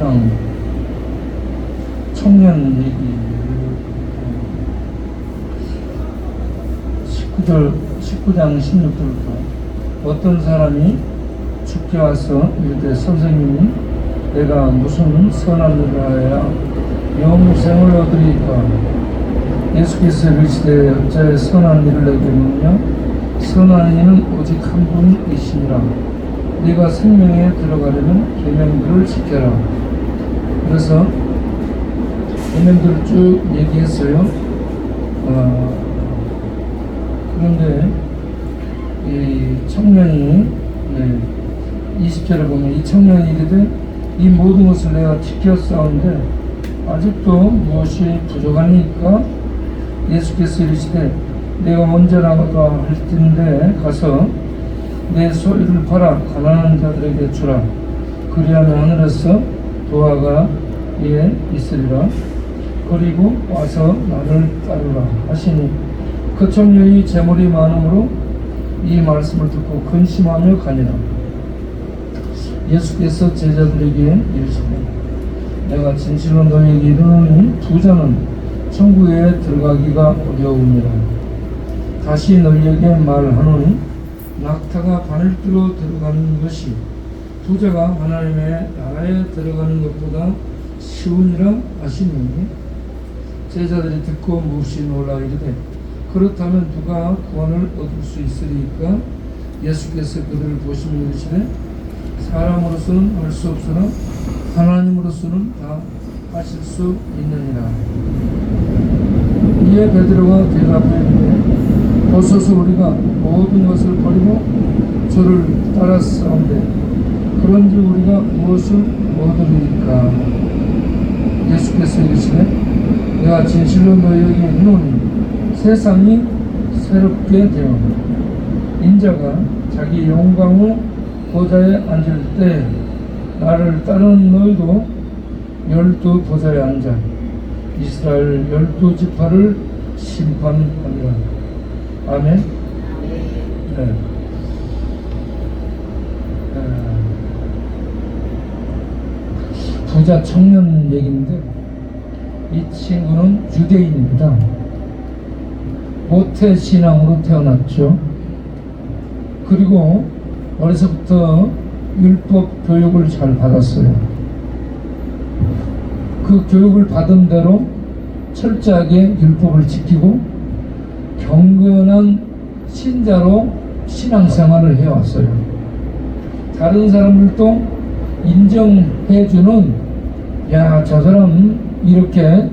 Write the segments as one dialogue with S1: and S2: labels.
S1: 그냥 청년 얘기. 19절 19장 16절부터 어떤 사람이 죽게 와서 이르되 선생님이 내가 무슨 선한 일을 하여야 영생을 얻으리까 예수께서 이르시되 어째 선한 일을 내게 묻냐? 선한 이는 오직 한 분이시니라. 네가 생명에 들어가려면 계명들을 지켜라 그래서 계명들을 쭉 얘기했어요. 어, 그런데 이 청년이 네, 20절에 보면 이 청년이 이르되 이 모든 것을 내가 싸운데 아직도 무엇이 부족하니까 예수께서 이르시되 내가 언제 나가가 할텐데 가서 내 소유를 팔아 가난한 자들에게 주라. 그리하면 하늘에서 도화가 이에 있으리라. 그리고 와서 나를 따르라 하시니 그 청년이 재물이 많으므로 이 말씀을 듣고 근심하며 가니라. 예수께서 제자들에게 이르시되 내가 진실로 너희에게 이르노니 부자는 천국에 들어가기가 어려우니라. 다시 너희에게 말하노니 낙타가 바늘 뚫어 들어가는 것이 부자가 하나님의 나라에 들어가는 것보다 쉬우니라 하시니 제자들이 듣고 몹시 놀라 이르되 그렇다면 누가 구원을 얻을 수 있으리까? 예수께서 그들을 보시며 이르시되 사람으로서는 할 수 없으나 하나님으로서는 다 하실 수 있느니라. 이에 베드로가 대답하여 이르되 보소서 우리가 모든 것을 버리고 저를 따랐사온데 그런지 우리가 무엇을 얻으리까? 예수께서 이르시되 내가 진실로 너희에게 이르노니 세상이 새롭게 되어 인자가 자기 영광 후 보좌에 앉을 때 나를 따르는 너희도 열두 보좌에 앉아 이스라엘 열두 지파를 심판하리라. 아멘. 네. 아, 부자 청년 얘기인데 이 친구는 유대인입니다. 모태 신앙으로 태어났죠. 그리고 어려서부터 율법 교육을 잘 받았어요. 그 교육을 받은 대로 철저하게 율법을 지키고 경건한 신자로 신앙생활을 해왔어요. 다른 사람들도 인정해주는 야 저 사람 이렇게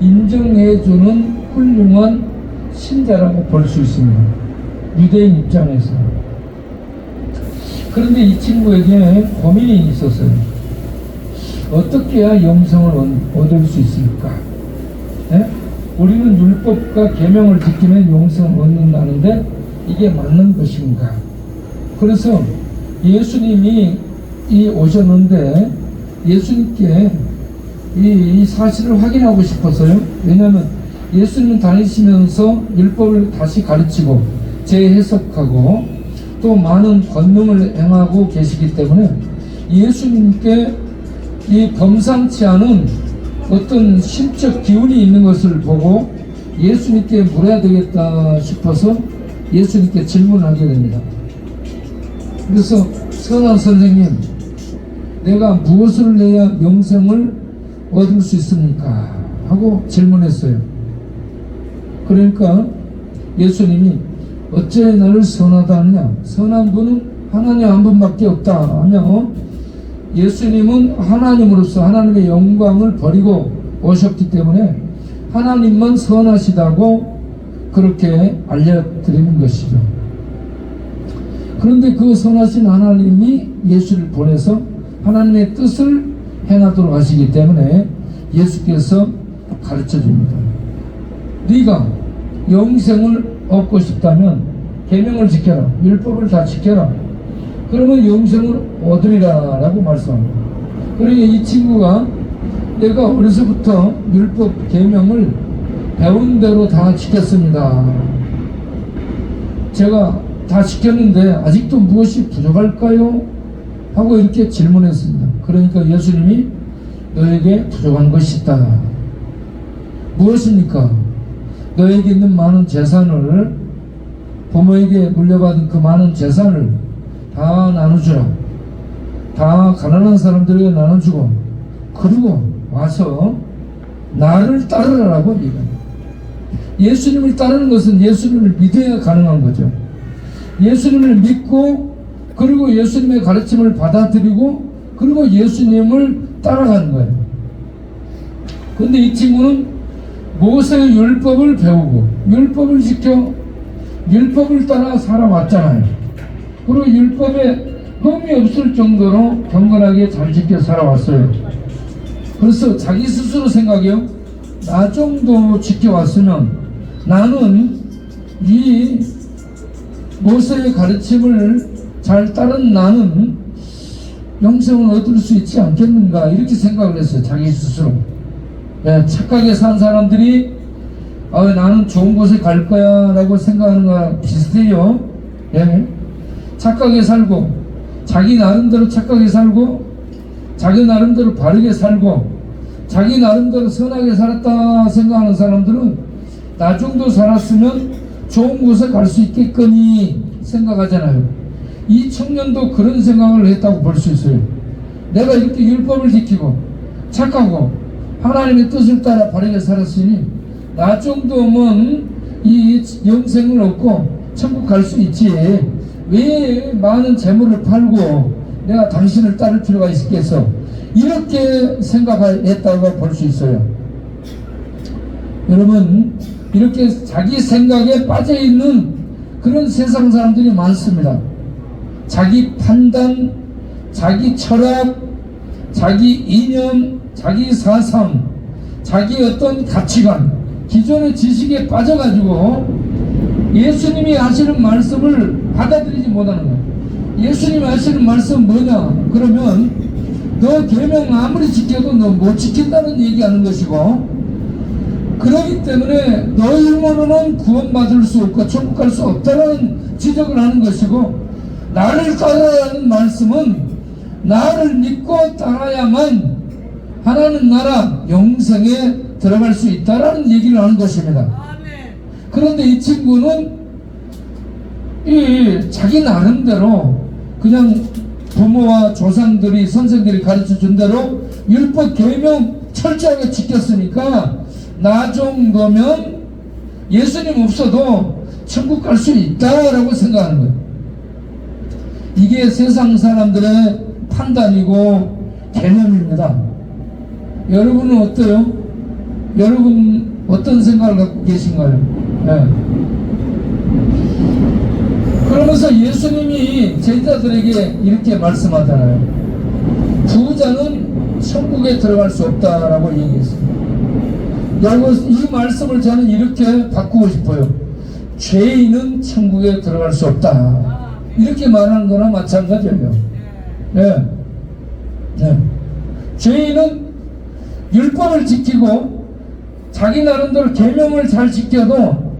S1: 인정해주는 훌륭한 신자라고 볼 수 있습니다. 유대인 입장에서. 그런데 이 친구에게 고민이 있었어요. 어떻게 해야 영성을 얻- 얻을 수 있을까? 예? 우리는 율법과 계명을 지키면 영성을 얻는다는데 이게 맞는 것인가? 그래서 예수님이 이 오셨는데 예수님께 이, 이 사실을 확인하고 싶었어요. 왜냐하면 예수님 다니시면서 율법을 다시 가르치고 재해석하고 또 많은 권능을 행하고 계시기 때문에 예수님께 이 범상치 않은 어떤 심적 기운이 있는 것을 보고 예수님께 물어야 되겠다 싶어서 예수님께 질문하게 됩니다. 그래서 선한 선생님, 내가 무엇을 내야 영생을 얻을 수 있습니까? 하고 질문했어요. 그러니까 예수님이 어째 나를 선하다 하느냐? 선한 분은 하나님 한 분밖에 없다 하며 예수님은 하나님으로서 하나님의 영광을 버리고 오셨기 때문에 하나님만 선하시다고 그렇게 알려드리는 것이죠. 그런데 그 선하신 하나님이 예수를 보내서 하나님의 뜻을 행하도록 하시기 때문에 예수께서 가르쳐 줍니다. 네가 영생을 얻고 싶다면 계명을 지켜라. 율법을 다 지켜라. 그러면 영생을 얻으리라라고 말씀합니다. 그러니 이 친구가 내가 어려서부터 율법 계명을 배운 대로 다 지켰습니다. 제가 다 지켰는데 아직도 무엇이 부족할까요? 하고 이렇게 질문했습니다. 그러니까 예수님이 너에게 부족한 것이 있다. 무엇입니까? 너에게 있는 많은 재산을 부모에게 물려받은 그 많은 재산을 다 나눠주라. 다 가난한 사람들에게 나눠주고 그리고 와서 나를 따르라고 얘기합니다. 예수님을 따르는 것은 예수님을 믿어야 가능한 거죠. 예수님을 믿고 그리고 예수님의 가르침을 받아들이고 그리고 예수님을 따라가는 거예요. 근데 이 친구는 모세의 율법을 배우고 율법을 지켜 율법을 따라 살아왔잖아요. 그리고 율법에 흠이 없을 정도로 경건하게 잘 지켜 살아왔어요. 그래서 자기 스스로 생각해요. 나 정도 지켜왔으면 나는 이 모세의 가르침을 잘 따른 나는 영생을 얻을 수 있지 않겠는가 이렇게 생각을 했어요. 자기 스스로. 예, 착하게 산 사람들이 아, 나는 좋은 곳에 갈 거야 라고 생각하는 거랑 비슷해요. 예. 착하게 살고 자기 나름대로 착하게 살고 자기 나름대로 바르게 살고 자기 나름대로 선하게 살았다 생각하는 사람들은 나 정도 살았으면 좋은 곳에 갈 수 있겠거니 생각하잖아요. 이 청년도 그런 생각을 했다고 볼 수 있어요. 내가 이렇게 율법을 지키고 착하고 하나님의 뜻을 따라 바르게 살았으니 나 정도면 이 영생을 얻고 천국 갈 수 있지. 왜 많은 재물을 팔고 내가 당신을 따를 필요가 있겠어? 이렇게 생각했다고 볼 수 있어요. 여러분, 이렇게 자기 생각에 빠져 있는 그런 세상 사람들이 많습니다. 자기 판단, 자기 철학, 자기 이념, 자기 사상, 자기 어떤 가치관, 기존의 지식에 빠져가지고 예수님이 하시는 말씀을 받아들이지 못하는 거예요. 예수님이 하시는 말씀 뭐냐? 그러면 너 계명 아무리 지켜도 너 못 지킨다는 얘기하는 것이고 그러기 때문에 너희로는 구원받을 수 없고 천국 갈 수 없다는 지적을 하는 것이고 나를 따라라는 말씀은 나를 믿고 따라야만 하나님 나라 영생에 들어갈 수 있다라는 얘기를 하는 것입니다. 그런데 이 친구는 이 자기 나름대로 그냥 부모와 조상들이 선생들이 가르쳐 준 대로 율법 계명 철저하게 지켰으니까 나 정도면 예수님 없어도 천국 갈 수 있다라고 생각하는 거예요. 이게 세상 사람들의 판단이고 개념입니다. 여러분은 어때요? 여러분 어떤 생각을 갖고 계신가요? 네. 그러면서 예수님이 제자들에게 이렇게 말씀하잖아요. 부자는 천국에 들어갈 수 없다라고 얘기했어요. 여러분 이 말씀을 저는 이렇게 바꾸고 싶어요. 죄인은 천국에 들어갈 수 없다. 이렇게 말하는 거나 마찬가지예요. 네. 네. 죄인은 율법을 지키고 자기 나름대로 계명을 잘 지켜도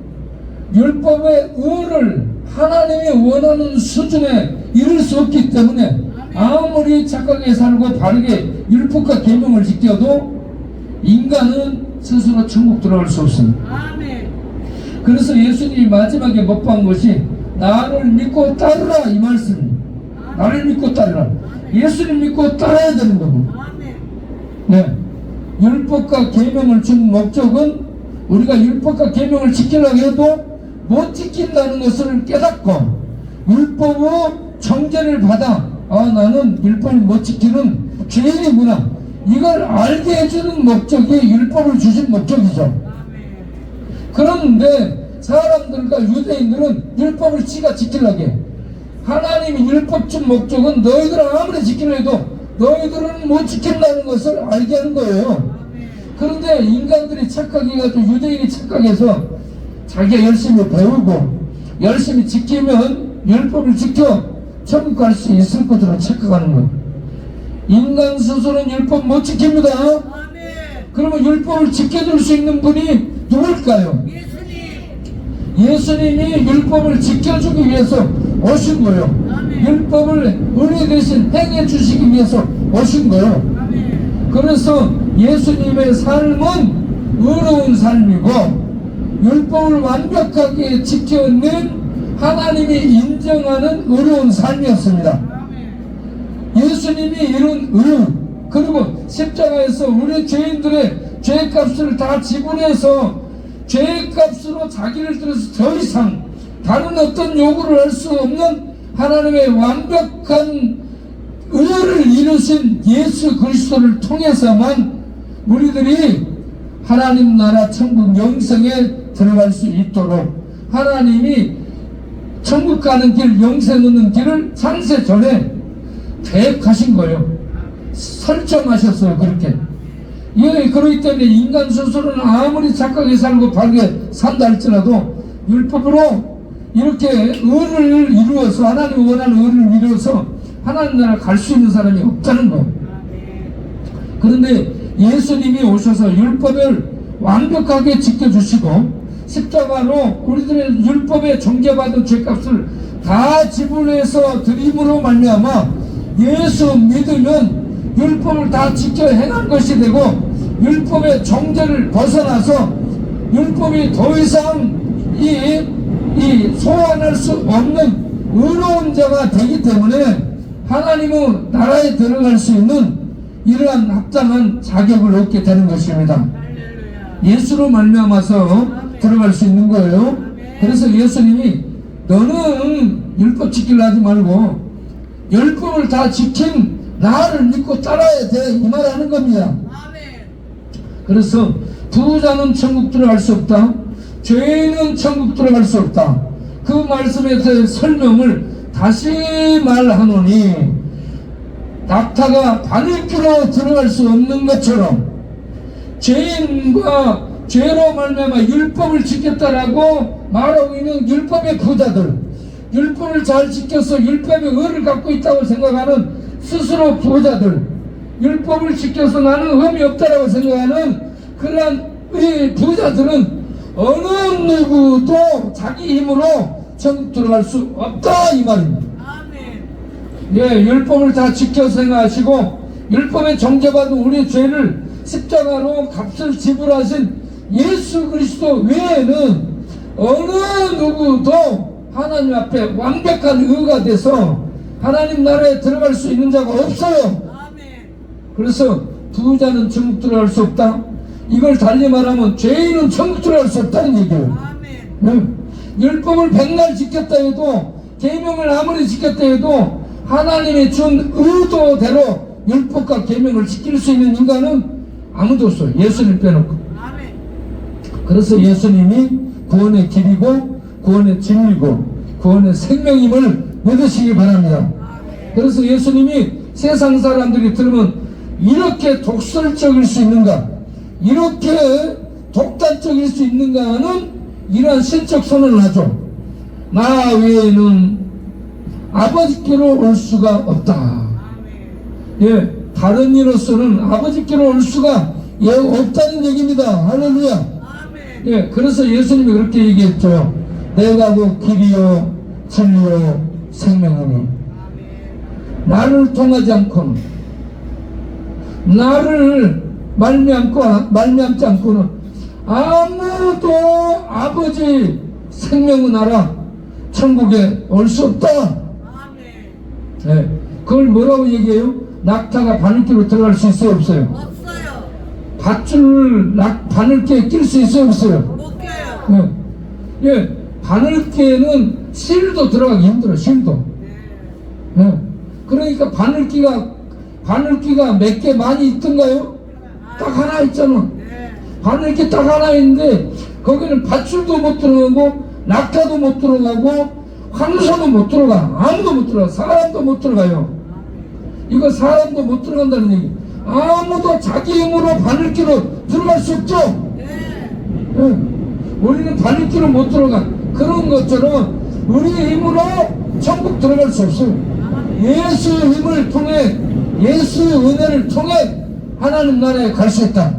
S1: 율법의 의를 하나님이 원하는 수준에 이를 수 없기 때문에 아무리 착하게 살고 바르게 율법과 계명을 지켜도 인간은 스스로 천국 들어갈 수 없습니다. 그래서 예수님이 마지막에 못한 것이 나를 믿고 따르라 이 말씀. 나를 믿고 따르라. 예수님 믿고 따라야 되는 거고. 네. 율법과 계명을 준 목적은 우리가 율법과 계명을 지키려고 해도 못 지킨다는 것을 깨닫고 율법의 정죄를 받아 아 나는 율법을 못 지키는 죄인이구나 이걸 알게 해주는 목적이 율법을 주신 목적이죠. 그런데 사람들과 유대인들은 율법을 지가 지키려고 해. 하나님이 율법 준 목적은 너희들 아무리 지키려 해도 너희들은 못 지킨다는 것을 알게 하는 거예요. 그런데 인간들이 착하게 해가지고 유대인이 착각해서 자기가 열심히 배우고 열심히 지키면 율법을 지켜 천국 갈 수 있을 것으로 착각하는 거예요. 인간 스스로는 율법 못 지킵니다. 그러면 율법을 지켜줄 수 있는 분이 누굴까요?
S2: 예수님.
S1: 예수님이 율법을 지켜주기 위해서 오신 거예요. 율법을 은혜 대신 행해 주시기 위해서 오신 거예요. 그래서 예수님의 삶은 의로운 삶이고 율법을 완벽하게 지켜낸 하나님이 인정하는 의로운 삶이었습니다. 예수님이 이룬 의 그리고 십자가에서 우리 죄인들의 죄값을 다 지불해서 죄값으로 자기를 들여서 더 이상 다른 어떤 요구를 할 수 없는 하나님의 완벽한 의를 이루신 예수 그리스도를 통해서만 우리들이 하나님 나라 천국 영생에 들어갈 수 있도록 하나님이 천국 가는 길, 영생 얻는 길을 창세 전에 계획하신 거예요. 설정하셨어요, 그렇게. 예, 그렇기 때문에 인간 스스로는 아무리 착하게 살고 바르게 산다 할지라도 율법으로 이렇게 의를 이루어서 하나님 원하는 의를 이루어서 하나님 나라 갈 수 있는 사람이 없다는.
S2: 아멘.
S1: 그런데 예수님이 오셔서 율법을 완벽하게 지켜주시고 십자가로 우리들의 율법에 정죄받은 죄값을 다 지불해서 드림으로 말미암아 예수 믿으면 율법을 다 지켜 행한 것이 되고 율법의 정죄를 벗어나서 율법이 더 이상 이, 이 소환할 수 없는 의로운 자가 되기 때문에 하나님의 나라에 들어갈 수 있는 이러한 합당한 자격을 얻게 되는 것입니다. 예수로 말미암아서 들어갈 수 있는 거예요. 그래서 예수님이 너는 율법 지키려 하지 말고 율법을 다 지킨 나를 믿고 따라야 돼 이 말 하는 겁니다. 그래서 부자는 천국 들어갈 수 없다. 죄인은 천국 들어갈 수 없다. 그 말씀에 대해 설명을 다시 말하노니 낙타가 바늘기로 들어갈 수 없는 것처럼 죄인과 죄로 말미암아 율법을 지켰다라고 말하고 있는 율법의 부자들 율법을 잘 지켜서 율법의 의를 갖고 있다고 생각하는 스스로 부자들 율법을 지켜서 나는 흠이 없다라고 생각하는 그러한 이 부자들은 어느 누구도 자기 힘으로 천국 들어갈 수 없다 이 말입니다.
S2: 아멘.
S1: 예, 율법을 다 지켜 생각하시고 율법에 정죄받은 우리 죄를 십자가로 값을 지불하신 예수 그리스도 외에는 어느 누구도 하나님 앞에 완벽한 의가 돼서 하나님 나라에 들어갈 수 있는 자가 없어요. 그래서 부자는 천국 들어갈 수 없다. 이걸 달리 말하면 죄인은 천국 들어갈 수 없다는 얘기예요. 응. 율법을 백날 지켰다 해도 계명을 아무리 지켰다 해도 하나님이 준 의도대로 율법과 계명을 지킬 수 있는 인간은 아무도 없어요. 예수님 빼놓고.
S2: 아멘.
S1: 그래서 예수님이 구원의 길이고 구원의 진리고 구원의 생명임을 믿으시기 바랍니다.
S2: 아멘.
S1: 그래서 예수님이 세상 사람들이 들으면 이렇게 독설적일 수 있는가, 이렇게 독단적일 수 있는가는 이러한 신적 선언을 하죠. 나 외에는 아버지께로 올 수가 없다. 예, 다른 이로서는 아버지께로 올 수가 예, 없다는 얘기입니다. 할렐루야. 예, 그래서 예수님이 그렇게 얘기했죠. 내가 그 길이요, 진리요, 생명이니. 나를 통하지 않고는 나를 말미암고 말미암지 않고는 아무도 아버지 생명의 나라 천국에 올 수 없다.
S2: 아멘.
S1: 예, 그걸 뭐라고 얘기해요? 낙타가 바늘기로 들어갈 수 있어요, 없어요?
S2: 없어요.
S1: 밧줄을 낙 바늘기에 낄 수 있어요, 없어요?
S2: 못 껴요.
S1: 예, 예, 바늘기에는 실도 들어가기 힘들어, 실도.
S2: 네.
S1: 예. 그러니까 바늘기가 바늘기가 몇 개 많이 있던가요? 딱 하나 있잖아.
S2: 네.
S1: 바늘기 딱 하나 있는데 거기는 밧줄도 못 들어가고 낙타도 못 들어가고 황소도 못 들어가 아무도 못 들어가 사람도 못 들어가요. 이거 사람도 못 들어간다는 얘기. 아무도 자기 힘으로 바늘기로 들어갈 수 없죠.
S2: 네.
S1: 예. 우리는 바늘기로 못 들어가. 그런 것처럼 우리의 힘으로 천국 들어갈 수 없어요. 예수 힘을 통해 예수 은혜를 통해 하나님 나라에 갈 수 있다.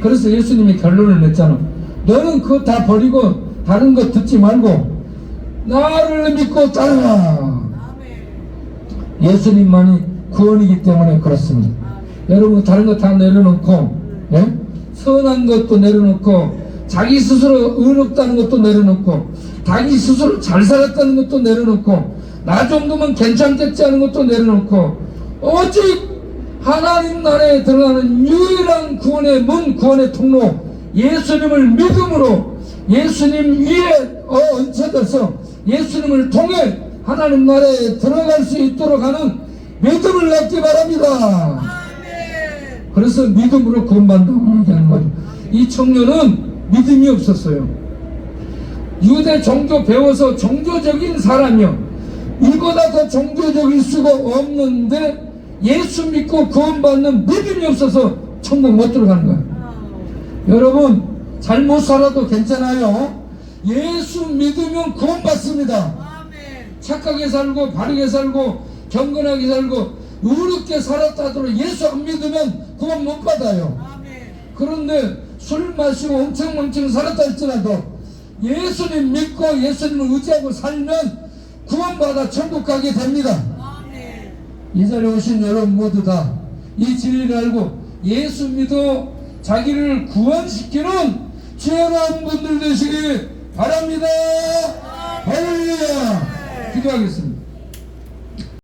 S1: 그래서 예수님이 결론을 냈잖아. 너는 그거 다 버리고 다른 거 듣지 말고 나를 믿고.
S2: 아멘.
S1: 예수님만이 구원이기 때문에 그렇습니다. 여러분 다른 거 다 내려놓고 예? 선한 것도 내려놓고 자기 스스로 의롭다는 것도 내려놓고 자기 스스로 잘 살았다는 것도 내려놓고 나 정도면 괜찮겠지 하는 것도 내려놓고 오직 하나님 나라에 들어가는 유일한 구원의 문 구원의 통로 예수님을 믿음으로 예수님 위에 어, 얹혀져서 예수님을 통해 하나님 나라에 들어갈 수 있도록 하는 믿음을 갖기 바랍니다. 그래서 믿음으로 구원받는다고 얘기하는 거죠. 이 청년은 믿음이 없었어요. 유대 종교 배워서 종교적인 사람이요. 이보다 더 종교적일 수가 없는데 예수 믿고 구원받는 믿음이 없어서 천국 못 들어가는 거예요.
S2: 어.
S1: 여러분 잘못 살아도 괜찮아요. 예수 믿으면 구원받습니다. 착하게 살고 바르게 살고 경건하게 살고 의롭게 살았다 하더라도 예수 안 믿으면 구원 못 받아요. 그런데 술 마시고 엄청 엄청 살았다 할지라도 예수님 믿고 예수님을 의지하고 살면 구원받아 천국 가게 됩니다. 이 자리에 오신 여러분 모두 다 이 진리를 알고 예수 믿어 자기를 구원시키는 지혜로운 분들 되시기 바랍니다. 할렐루야. 기도하겠습니다.